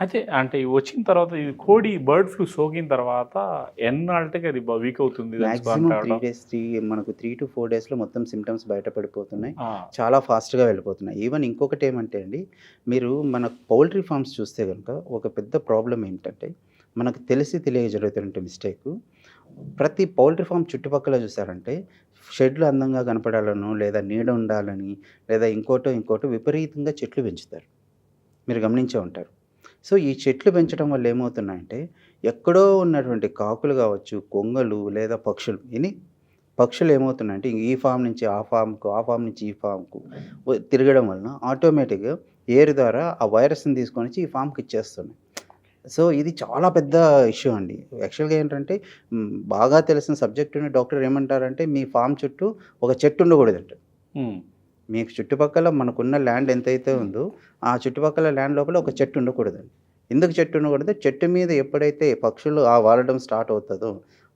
అయితే అంటే వచ్చిన తర్వాత ఇది కోడి బర్డ్ ఫ్లూ సోకిన తర్వాత ఎన్నాళ్ళకి అది వీక్ అవుతుంది మనకు త్రీ టు ఫోర్ డేస్లో మొత్తం సిమ్టమ్స్ బయటపడిపోతున్నాయి. చాలా ఫాస్ట్గా వెళ్ళిపోతున్నాయి. ఈవెన్ ఇంకొకటి ఏమంటే అండి మీరు మన పౌల్ట్రీ ఫార్మ్స్ చూస్తే కనుక ఒక పెద్ద ప్రాబ్లం ఏంటంటే మనకు తెలిసి తెలియక జరుగుతున్న మిస్టేక్ ప్రతి పౌల్ట్రీ ఫామ్ చుట్టుపక్కల చూసారంటే షెడ్లు అందంగా కనపడాలను లేదా నీడ ఉండాలని లేదా ఇంకోటో ఇంకోటో విపరీతంగా చెట్లు పెంచుతారు. మీరు గమనించే ఉంటారు. సో ఈ చెట్లు పెంచడం వల్ల ఏమవుతున్నాయంటే ఎక్కడో ఉన్నటువంటి కాకులు కావచ్చు కొంగలు లేదా పక్షులు ఇని పక్షులు ఏమవుతున్నాయంటే ఈ ఫామ్ నుంచి ఆ ఫామ్కు ఆ ఫామ్ నుంచి ఈ ఫామ్కు తిరగడం వలన ఆటోమేటిక్గా ఎయిర్ ద్వారా ఆ వైరస్ని తీసుకొని వచ్చి ఈ ఫామ్కి ఇచ్చేస్తున్నాయి. సో ఇది చాలా పెద్ద ఇష్యూ అండి. యాక్చువల్గా ఏంటంటే బాగా తెలిసిన సబ్జెక్టుని డాక్టర్ ఏమంటారంటే మీ ఫామ్ చుట్టూ ఒక చెట్టు ఉండకూడదు అంటారు మీకు చుట్టుపక్కల మనకున్న ల్యాండ్ ఎంతైతే ఉందో ఆ చుట్టుపక్కల ల్యాండ్ లోపల ఒక చెట్టు ఉండకూడదండి. ఎందుకు చెట్టు ఉండకూడదు? చెట్టు మీద ఎప్పుడైతే పక్షులు ఆ వాలడం స్టార్ట్ అవుతుందో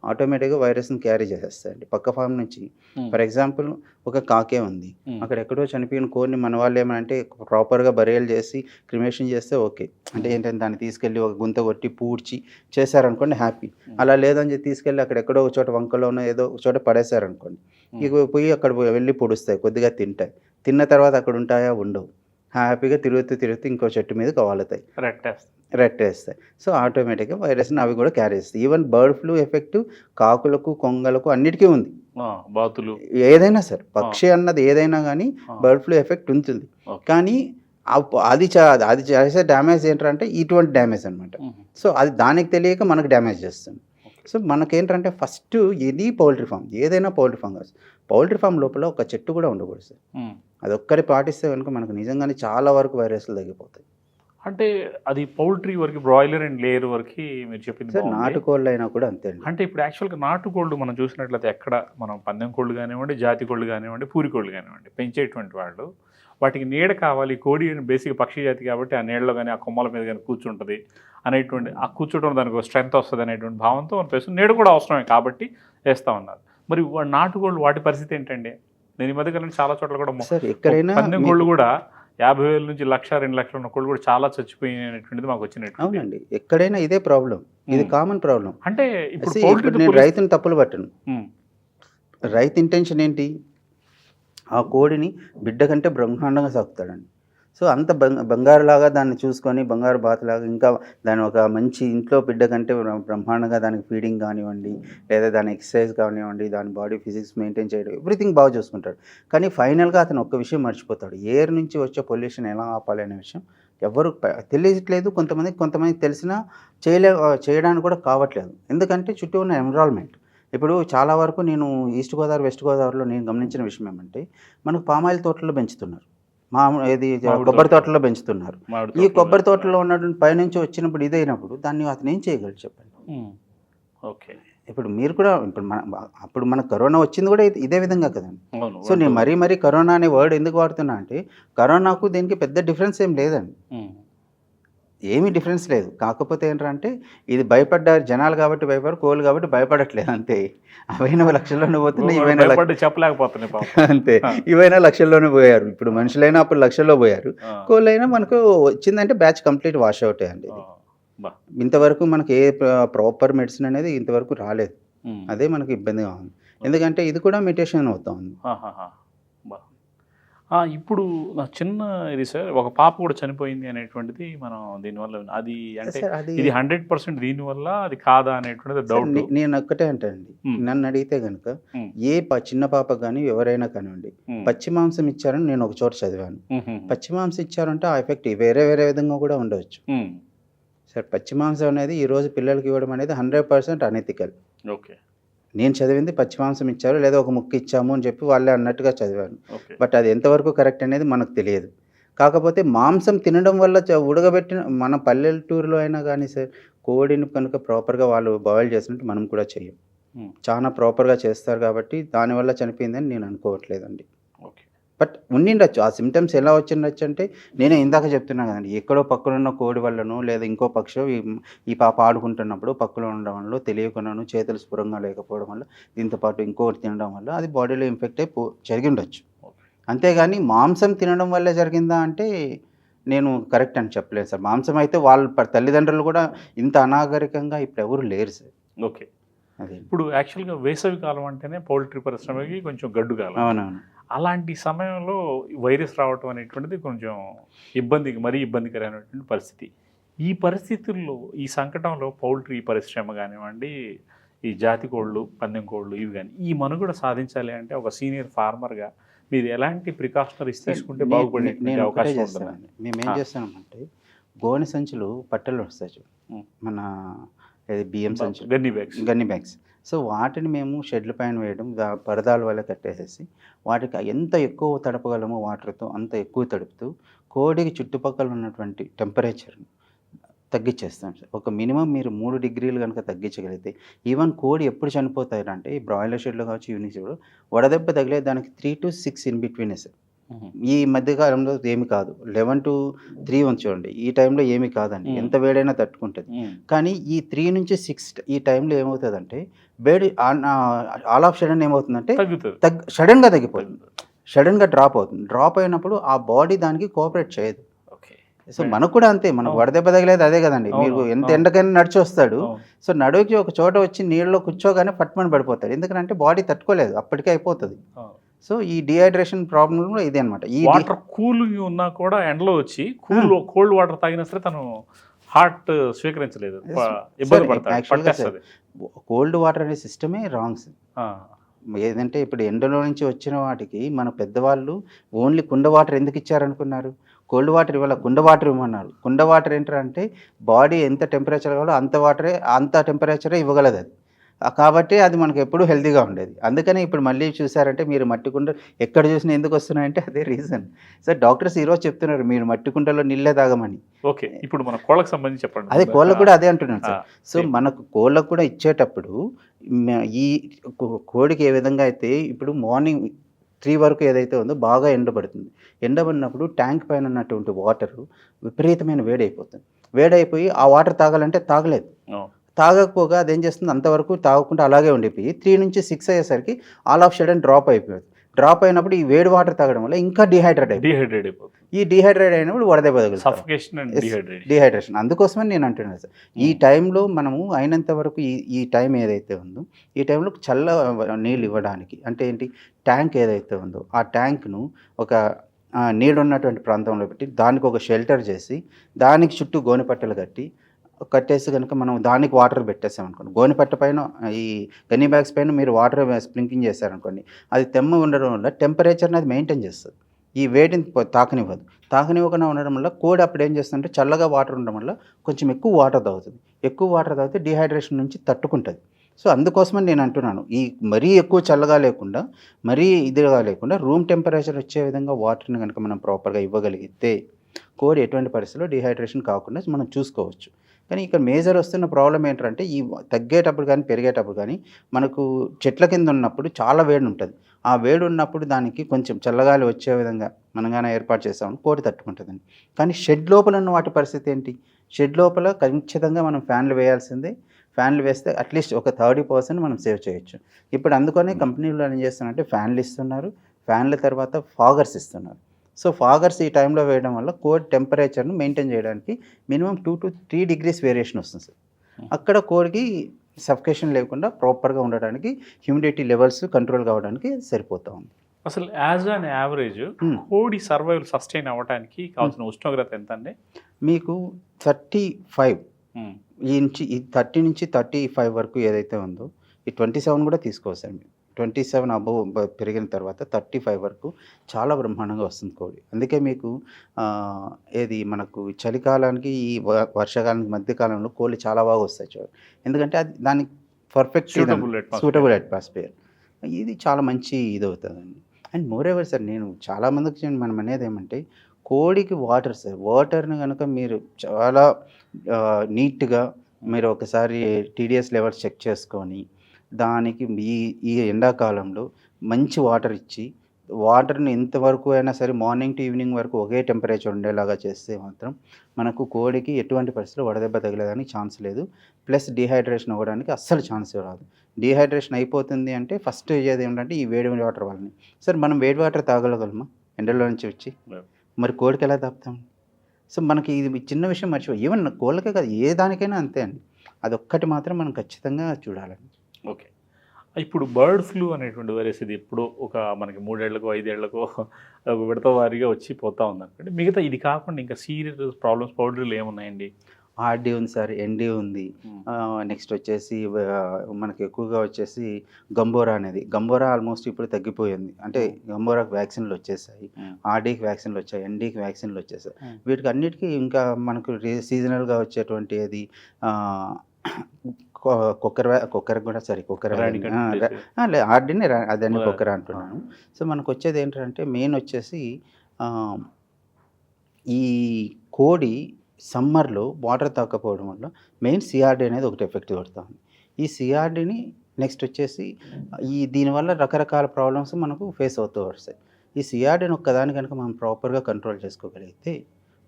ఆటోమేటిక్గా వైరస్ని క్యారీ చేసేస్తాయండి. పక్క ఫామ్ నుంచి. ఫర్ ఎగ్జాంపుల్ ఒక కాకే ఉంది. అక్కడ ఎక్కడో చనిపోయిన కోడిని మన వాళ్ళు ఏమంటే ప్రాపర్గా బరియల్ చేసి క్రిమేషన్ చేస్తే ఓకే. అంటే ఏంటంటే దాన్ని తీసుకెళ్ళి ఒక గుంత కొట్టి పూడ్చి చేశారనుకోండి హ్యాపీ. అలా లేదని చెప్పి తీసుకెళ్ళి అక్కడ ఎక్కడో ఒక చోట వంకలోనో ఏదో ఒక చోట పడేశారనుకోండి. ఇక పోయి అక్కడ వెళ్ళి పొడుస్తాయి కొద్దిగా తింటాయి. తిన్న తర్వాత అక్కడ ఉంటాయా? ఉండవు. హ్యాపీగా తిరుగుతూ తిరుగుతూ ఇంకో చెట్టు మీద వాలుతాయి రెట్టేస్తుంది. రెట్టేస్తాయి. సో ఆటోమేటిక్గా వైరస్ని అవి కూడా క్యారీ చేస్తాయి. ఈవెన్ బర్డ్ ఫ్లూ ఎఫెక్ట్ కాకులకు కొంగలకు అన్నిటికీ ఉంది. బాతులు. ఏదైనా సరే పక్షి అన్నది ఏదైనా కానీ బర్డ్ ఫ్లూ ఎఫెక్ట్ ఉంటుంది. కానీ అది చా అది చేసే డ్యామేజ్ ఏంటంటే ఇటువంటి డ్యామేజ్ అనమాట సో అది దానికి తెలియక మనకు డ్యామేజ్ చేస్తుంది. సో మనకేంటంటే ఫస్ట్ ఇది పౌల్ట్రీ ఫామ్ ఏదైనా పౌల్ట్రీ ఫామ్ కాదు పౌల్ట్రీ ఫామ్ లోపల ఒక చెట్టు కూడా ఉండకూడదు సార్. అది ఒక్కరి పాటిస్తే కనుక మనకు నిజంగానే చాలా వరకు వైరస్లు తగ్గిపోతాయి. అంటే అది పౌల్ట్రీ వరకు బ్రాయిలర్ అండ్ లేయర్ వరకు మీరు చెప్పింది సార్. నాటుకోళ్ళు అయినా కూడా అంతే అంటే ఇప్పుడు యాక్చువల్గా నాటుకోళ్ళు మనం చూసినట్లయితే ఎక్కడ మనం పందెం కోళ్ళు కానివ్వండి జాతి కోళ్ళు కానివ్వండి పూరి కోళ్ళు కానివ్వండి పెంచేటువంటి వాళ్ళు వాటికి నీడ కావాలి కోడి బేసిక్ పక్షి జాతి కాబట్టి ఆ నీడలో కానీ ఆ కొమ్మల మీద కానీ కూర్చుంటుంది అనేటువంటి ఆ కూర్చోవడం దానికి స్ట్రెంత్ వస్తుంది అనేటువంటి భావంతో మనం పేసు నీడ కూడా అవసరమే కాబట్టి వేస్తా ఉన్నారు. మరి నాటుకోళ్ళు వాటి పరిస్థితి ఏంటండి? నేను ఈ మధ్య కాలంలో చాలా చోట్ల కూడా ఎక్కడైనా పందెం మీ- కోళ్ళు కూడా యాభై వేల నుంచి లక్ష రెండు లక్షల ఉన్న కోళ్ళు కూడా చాలా చచ్చిపోయినటువంటిది మాకు వచ్చినట్టు అవునండి. ఎక్కడైనా ఇదే ప్రాబ్లం. ఇది. Common problem. అంటే ఇప్పుడు నేను రైతుని తప్పులు పట్టను. రైతు ఇంటెన్షన్ ఏంటి? ఆ కోడిని బిడ్డ కంటే బ్రహ్మాండంగా సాకుతాడండి. సో అంత బంగ బంగారులాగా దాన్ని చూసుకొని బంగారు బాతలాగా ఇంకా దాని ఒక మంచి ఇంట్లో బిడ్డ కంటే బ్రహ్మాండంగా దానికి ఫీడింగ్ కానివ్వండి లేదా దాని ఎక్సర్సైజ్ కానివ్వండి దాని బాడీ ఫిజిక్స్ మెయింటైన్ చేయడం ఎవ్రీథింగ్ బాగా చూసుకుంటాడు. కానీ ఫైనల్గా అతను ఒక్క విషయం మర్చిపోతాడు. ఎయిర్ నుంచి వచ్చే పొల్యూషన్ ఎలా ఆపాలి అనే విషయం ఎవరు తెలియట్లేదు. కొంతమంది కొంతమంది తెలిసినా చేయలే చేయడానికి కూడా కావట్లేదు. ఎందుకంటే చుట్టూ ఉన్న ఎన్విరాన్మెంట్. ఇప్పుడు చాలా వరకు నేను ఈస్ట్ గోదావరి వెస్ట్ గోదావరిలో నేను గమనించిన విషయం ఏమంటే మనకు పామాయిల్ తోటల్లో పెంచుతున్నారు. మామూలు ఇది కొబ్బరి తోటలు. పెంచుతున్నారు. ఈ కొబ్బరి. తోటలో ఉన్నటువంటి పైనుంచి వచ్చినప్పుడు ఇదైనప్పుడు దాన్ని అతను ఏం చేయగలడు చెప్పండి? ఓకే. ఇప్పుడు మీరు కూడా ఇప్పుడు మన అప్పుడు మన కరోనా వచ్చింది కూడా ఇది- విధంగా కదండి. సో నేను మరీ మరీ కరోనా అనే వర్డ్ ఎందుకు వాడుతున్నా అంటే కరోనాకు దీనికి పెద్ద డిఫరెన్స్ ఏం లేదండి. ఏమీ డిఫరెన్స్ లేదు. కాకపోతే ఏంటంటే ఇది భయపడ్డారు జనాలు కాబట్టి భయపడరు కోళ్ళు కాబట్టి భయపడట్లేదు అంతే. అవైన లక్షల్లోనే పోతున్నాయి ఇవైనా చెప్పలేకపోతున్నాయి పాపం. అంతే. ఇవైనా లక్షల్లోనే పోయారు. ఇప్పుడు మనుషులైనా అప్పుడు లక్షల్లో పోయారు. కోళ్ళైనా మనకు వచ్చిందంటే బ్యాచ్ కంప్లీట్ వాష్ అవుట్ అండి. ఇంతవరకు మనకి ఏ ప్రాపర్ మెడిసిన్ అనేది ఇంతవరకు రాలేదు. అదే మనకి ఇబ్బందిగా ఉంది. ఎందుకంటే ఇది కూడా మెడిటేషన్ అవుతా ఉంది ఇప్పుడు నా చిన్న ఇది సార్ ఒక పాప కూడా చనిపోయింది అనేటువంటిది మనం దీనివల్ల అది అంటే ఇది హండ్రెడ్ పర్సెంట్ దీనివల్ల అది కాదా అనేటువంటిది డౌట్. నేను ఒక్కటే అంటానండి. నన్ను అడిగితే కనుక. ఏ చిన్న పాప కానీ ఎవరైనా కానివ్వండి పచ్చి మాంసం ఇచ్చారని నేను ఒక చోట చదివాను. పచ్చి మాంసం ఇచ్చారంటే ఆ ఎఫెక్ట్ వేరే వేరే విధంగా కూడా ఉండవచ్చు. సార్ పచ్చి మాంసం అనేది ఈ రోజు పిల్లలకి ఇవ్వడం అనేది హండ్రెడ్ పర్సెంట్ అనెతికల్ ఓకే. నేను చదివింది పచ్చి మాంసం ఇచ్చారు లేదా ఒక ముక్క ఇచ్చాము అని చెప్పి వాళ్ళే అన్నట్టుగా చదివాను బట్ అది ఎంతవరకు కరెక్ట్ అనేది మనకు తెలియదు. కాకపోతే మాంసం తినడం వల్ల ఉడకబెట్టిన మన పల్లెటూరులో అయినా కానీ సార్ కోడిని కనుక ప్రాపర్గా వాళ్ళు బాయిల్ చేసినట్టు మనం కూడా చెయ్యం. చాలా ప్రాపర్గా చేస్తారు కాబట్టి దానివల్ల చనిపోయిందని నేను అనుకోవట్లేదండి. బట్ ఉండిండొచ్చు. ఆ సిమ్టమ్స్ ఎలా వచ్చిండొచ్చు అంటే నేనే ఇందాక చెప్తున్నా కదండి ఎక్కడో పక్కనున్న కోడి వల్లనో లేదా ఇంకో పక్షం ఈ ఈ పాప ఆడుకుంటున్నప్పుడు పక్కలో ఉండడం వల్ల తెలియకుండాను చేతులు స్ఫురంగా లేకపోవడం వల్ల దీంతో పాటు ఇంకోటి తినడం వల్ల అది బాడీలో ఇన్ఫెక్ట్ అయి పో జరిగి ఉండొచ్చు అంతేగాని మాంసం తినడం వల్లే జరిగిందా అంటే నేను కరెక్ట్ అని చెప్పలేను సార్. మాంసం అయితే వాళ్ళ తల్లిదండ్రులు కూడా ఇంత అనాగరికంగా ఇప్పుడు ఎవరు లేరు సార్. ఓకే. అదే. ఇప్పుడు యాక్చువల్గా వేసవి కాలం అంటేనే పౌల్ట్రీ పరిశ్రమకి కొంచెం గడ్డు కాలం. అవునవును. అలాంటి సమయంలో వైరస్ రావటం అనేటువంటిది కొంచెం ఇబ్బందికి మరీ ఇబ్బందికరమైనటువంటి పరిస్థితి. ఈ పరిస్థితుల్లో ఈ సంకటంలో పౌల్ట్రీ పరిశ్రమ కానివ్వండి ఈ జాతి కోళ్ళు పందెం కోళ్ళు ఇవి కానీ ఈ మనుగడ సాధించాలి అంటే ఒక సీనియర్ ఫార్మర్గా మీరు ఎలాంటి ప్రికాషనరీస్ తీసుకుంటే బాగుపడే అవకాశం మేము ఏం. చేస్తామంటే గోనె సంచులు పట్టెలు వస్తాయి. మన బియ్యం సంచులు. Gunny bags gunny bags so వాటిని మేము షెడ్ల పైన వేయడం దా- పరదాల వల్ల కట్టేసేసి వాటికి ఎంత ఎక్కువ తడపగలమో వాటర్తో అంత ఎక్కువ తడుపుతూ కోడికి చుట్టుపక్కల ఉన్నటువంటి టెంపరేచర్ని తగ్గించేస్తాం సార్. ఒక మినిమం మీరు మూడు డిగ్రీలు కనుక తగ్గించగలిగితే ఈవెన్ కోడి ఎప్పుడు చనిపోతారంటే ఈ బ్రాయిలర్ షెడ్లో కావచ్చు యూనిట్ వడదెబ్బ తగిలే దానికి త్రీ టు సిక్స్ ఇన్ బిట్వీనే సార్. ఈ మధ్యకాలంలో ఏమి కాదు. లెవెన్ టు త్రీ వన్ చూడండి. ఈ టైంలో ఏమి కాదండి. ఎంత వేడైనా తట్టుకుంటుంది. కానీ ఈ త్రీ నుంచి సిక్స్ ఈ టైంలో ఏమవుతుందంటే వేడి ఆల్ ఆఫ్ సడన్ ఏమవుతుందంటే తగ్గుతుంది. తగ్ సడన్గా తగ్గిపోతుంది. సడన్గా డ్రాప్ అవుతుంది. డ్రాప్ అయినప్పుడు ఆ బాడీ దానికి కోఆపరేట్ చేయదు. ఓకే. సో. మనకు కూడా అంతే. మనకు. వడదెబ్బ తగిలేదు అదే కదండి. మీరు ఎంత. ఎండకైనా నడిచి వస్తాడు. సో నడువుకి ఒక చోట వచ్చి నీళ్ళలో కూర్చోగానే పట్టుమని పడిపోతాడు. ఎందుకంటే బాడీ తట్టుకోలేదు. అప్పటికే అయిపోతుంది. సో ఈ డిహైడ్రేషన్ ప్రాబ్లం కూడా ఇదే అనమాట ఈ వాటర్ కూల్ ఉన్నా కూడా ఎండలో వచ్చి కూల్ కోల్డ్ వాటర్ తాగినా సరే తను హార్ట్ స్వీకరించలేదు. ఇబ్బంది పడతాడు కోల్డ్ వాటర్ అనే సిస్టమే రాంగ్స్ ఏదంటే ఇప్పుడు ఎండలో నుంచి వచ్చిన వాటికి మన పెద్దవాళ్ళు ఓన్లీ కుండ వాటర్ ఎందుకు ఇచ్చారనుకున్నారు? కోల్డ్ వాటర్ ఇవాళ కుండ వాటర్ ఇవ్వమన్నారు. కుండ వాటర్ ఏంటంటే బాడీ ఎంత టెంపరేచర్ కావాలో అంత వాటరే అంత టెంపరేచరే ఇవ్వగలదు అది. కాబట్టి అది మనకు ఎప్పుడూ హెల్తీగా ఉండేది. అందుకనే ఇప్పుడు మళ్ళీ చూసారంటే మీరు మట్టి కుండ ఎక్కడ చూసినా ఎందుకు వస్తున్నాయంటే అదే రీజన్ సార్ డాక్టర్స్ ఈరోజు చెప్తున్నారు మీరు మట్టి కుండలో నీళ్ళే తాగమని. ఓకే ఇప్పుడు మన కోళ్ళకి సంబంధించి చెప్పండి. అదే కోళ్ళకు కూడా అదే అంటున్నాను సార్. సో. మనకు కోళ్ళకు కూడా ఇచ్చేటప్పుడు ఈ కోడికి ఏ విధంగా అయితే ఇప్పుడు మార్నింగ్ త్రీ వరకు ఏదైతే ఉందో బాగా ఎండబడుతుంది ఎండబడినప్పుడు ట్యాంక్ పైన ఉన్నటువంటి వాటర్ విపరీతమైన వేడైపోతుంది. వేడైపోయి ఆ వాటర్ తాగాలంటే తాగలేదు. తాగకపోగా అదేం చేస్తుంది? అంతవరకు తాగకుండా అలాగే ఉండిపోయి త్రీ నుంచి సిక్స్ అయ్యేసరికి ఆల్ ఆఫ్ షడన్ డ్రాప్ అయిపోయింది. డ్రాప్ అయినప్పుడు ఈ వేడి వాటర్ తాగడం వల్ల ఇంకా డిహైడ్రేట్ డిహైడ్రేట్ అయిపోతుంది. ఈ డిహైడ్రేట్ అయినప్పుడు వడదెబ్బ తగులుతుంది. డిహైడ్రేషన్ అందుకోసమని నేను అంటున్నాను సార్. ఈ టైంలో మనము అయినంత వరకు ఈ ఈ టైం ఏదైతే ఉందో ఈ టైంలో చల్ల నీళ్ళు ఇవ్వడానికి అంటే ఏంటి? ట్యాంక్ ఏదైతే ఉందో ఆ ట్యాంక్ను ఒక ఆ, నీడ ఉన్నటువంటి ప్రాంతంలో పెట్టి దానికి ఒక షెల్టర్ చేసి దానికి చుట్టూ గోనెపట్టలు కట్టి కట్టేసి కనుక మనం దానికి వాటర్ పెట్టేసాం అనుకోండి. గోనిపట్ట పైన ఈ గన్నీ బ్యాగ్స్ పైన మీరు వాటర్ స్ప్రింకింగ్ చేశారనుకోండి అది తెమ్మ ఉండడం వల్ల టెంపరేచర్ని అది మెయింటైన్ చేస్తుంది. ఈ వేడిని తాకనివ్వదు. తాకనివ్వకుండా ఉండడం వల్ల కోడి అప్పుడు ఏం చేస్తుందంటే చల్లగా వాటర్ ఉండడం వల్ల కొంచెం ఎక్కువ వాటర్ తాగుతుంది. ఎక్కువ వాటర్ తాగితే డిహైడ్రేషన్ నుంచి తట్టుకుంటుంది. సో అందుకోసమని నేను అంటున్నాను. ఈ మరీ ఎక్కువ చల్లగా లేకుండా మరీ ఇదిగా లేకుండా రూమ్ టెంపరేచర్ వచ్చే విధంగా వాటర్ని కనుక మనం ప్రాపర్గా ఇవ్వగలిగితే కోడి ఎటువంటి పరిస్థితుల్లో డిహైడ్రేషన్ కాకుండా మనం చూసుకోవచ్చు. కానీ ఇక్కడ మేజర్ వస్తున్న ప్రాబ్లం ఏంటంటే ఈ తగ్గేటప్పుడు కానీ పెరిగేటప్పుడు కానీ మనకు చెట్ల కింద ఉన్నప్పుడు చాలా వేడి ఉంటుంది. ఆ వేడి ఉన్నప్పుడు దానికి కొంచెం చల్లగాలి వచ్చే విధంగా మనగానే ఏర్పాటు చేస్తామని కోడి తట్టుకుంటుందండి. కానీ షెడ్ లోపల ఉన్న వాటి పరిస్థితి ఏంటి? షెడ్ లోపల ఖచ్చితంగా మనం ఫ్యాన్లు వేయాల్సిందే. ఫ్యాన్లు వేస్తే అట్లీస్ట్ ఒక థర్టీ పర్సెంట్ మనం సేవ్ చేయొచ్చు. ఇప్పుడు అందుకనే కంపెనీలు ఏం చేస్తున్నారంటే ఫ్యాన్లు ఇస్తున్నారు. ఫ్యాన్ల తర్వాత ఫాగర్స్ ఇస్తున్నారు. సో ఫాగర్స్ ఈ టైంలో వేయడం వల్ల కోడ్ టెంపరేచర్ను మెయింటైన్ చేయడానికి minimum two to three degrees variation వస్తుంది సార్. అక్కడ కోడికి సఫికేషన్ లేకుండా ప్రాపర్గా ఉండడానికి హ్యూమిడిటీ లెవెల్స్ కంట్రోల్ కావడానికి సరిపోతా ఉంది. అసలు యాజ్ అన్ యావరేజ్ Hmm. కోడి సర్వైవల్ సస్టైన్ అవ్వడానికి కావాల్సిన ఉష్ణోగ్రత ఎంత అండి మీకు థర్టీ ఫైవ్ Hmm. ఈ నుంచి ఈ థర్టీ నుంచి థర్టీ ఫైవ్ వరకు ఏదైతే ఉందో ఈ ట్వంటీ సెవెన్ కూడా తీసుకోవచ్చండి ట్వంటీ సెవెన్ అబవ్ పెరిగిన తర్వాత థర్టీ ఫైవ్ వరకు చాలా బ్రహ్మాండంగా వస్తుంది కోడి. అందుకే మీకు ఏది మనకు చలికాలానికి ఈ వర్షాకాలానికి మధ్యకాలంలో కోళ్ళు చాలా బాగా వస్తాయి చూడండి ఎందుకంటే అది దానికి పర్ఫెక్ట్. సూటబుల్ అట్మాస్ఫియర్ ఇది చాలా మంచి ఇది అవుతుందండి అండ్ మోర్ ఎవర్ సార్ నేను చాలామందికి మనం అనేది ఏమంటే కోడికి వాటర్ సార్. వాటర్ని కనుక మీరు చాలా నీట్గా మీరు ఒకసారి టీడీఎస్ లెవెల్స్ చెక్ చేసుకొని దానికి ఈ ఈ ఎండాకాలంలో మంచి వాటర్ ఇచ్చి వాటర్ని ఎంతవరకు అయినా సరే మార్నింగ్ టు ఈవినింగ్ వరకు ఒకే టెంపరేచర్ ఉండేలాగా చేస్తే మాత్రం మనకు కోడికి ఎటువంటి పరిస్థితుల్లో వడదెబ్బ తగిలేదానికి ఛాన్స్ లేదు. ప్లస్ డిహైడ్రేషన్ అవ్వడానికి అస్సలు ఛాన్స్ రాదు. డిహైడ్రేషన్ అయిపోతుంది అంటే ఫస్ట్ అయ్యేది ఏంటంటే ఈ వేడి వాటర్ వల్లనే. సార్ మనం వేడి వాటర్ తాగలగలమా ఎండలో నుంచి వచ్చి. మరి కోడికి ఎలా తాపుతాం సో మనకి ఇది చిన్న విషయం మర్చిపో ఈవెన్ కోళ్ళకే కాదు ఏ దానికైనా అంతే అండి. అదొక్కటి మాత్రం మనం ఖచ్చితంగా చూడాలండి. ఓకే. ఇప్పుడు బర్డ్ ఫ్లూ అనేటువంటి వైరస్ ఇది ఎప్పుడో ఒక మనకి మూడేళ్ళకో ఐదేళ్ళకో విడత వారీగా వచ్చి పోతా ఉంది అనుకోండి మిగతా ఇది కాకుండా ఇంకా సీరియస్ ప్రాబ్లమ్స్ పౌడర్లు ఏమున్నాయండి? ఆర్డీ ఉంది సార్ ఎన్డీ ఉంది. నెక్స్ట్ వచ్చేసి మనకి ఎక్కువగా వచ్చేసి గంబోరా అనేది. గంబోరా ఆల్మోస్ట్ ఇప్పుడు తగ్గిపోయింది. అంటే గంబోరాకి వ్యాక్సిన్లు వచ్చేసాయి. ఆర్డీకి వ్యాక్సిన్లు వచ్చాయి ఎన్డీకి వ్యాక్సిన్లు వచ్చేసాయి. వీటికి అన్నిటికీ ఇంకా మనకు సీజనల్గా వచ్చేటువంటి అది కుక్కర్ కుక్కర్ కూడా సరే కుక్కర్. ఆర్డీని అదని కుక్కర్ అంటున్నాను. సో మనకు వచ్చేది ఏంటంటే మెయిన్ వచ్చేసి ఈ కోడి సమ్మర్లో వాటర్ తాకపోవడం వల్ల మెయిన్ సిఆర్డీ అనేది ఒకటి ఎఫెక్ట్ కొడుతుంది ఈ సిఆర్డీని నెక్స్ట్ వచ్చేసి ఈ దీనివల్ల రకరకాల ప్రాబ్లమ్స్ మనకు ఫేస్ అవుతూ వస్తాయి. ఈ సిఆర్డీని ఒక్కదాని కనుక మనం ప్రాపర్గా కంట్రోల్ చేసుకోగలిగితే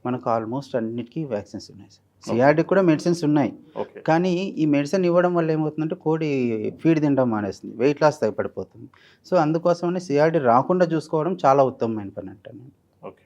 మనకు ఆల్మోస్ట్ అన్నిటికీ వ్యాక్సిన్స్ ఉన్నాయి సిఆర్డీ కూడా మెడిసిన్స్ ఉన్నాయి. కానీ ఈ మెడిసిన్ ఇవ్వడం వల్ల ఏమవుతుందంటే కోడి ఫీడ్ తినడం మానేస్తుంది. వెయిట్ లాస్ పడిపోతుంది సో అందుకోసమని సిఆర్డీ రాకుండా చూసుకోవడం చాలా ఉత్తమమైన పని అంటాను ఓకే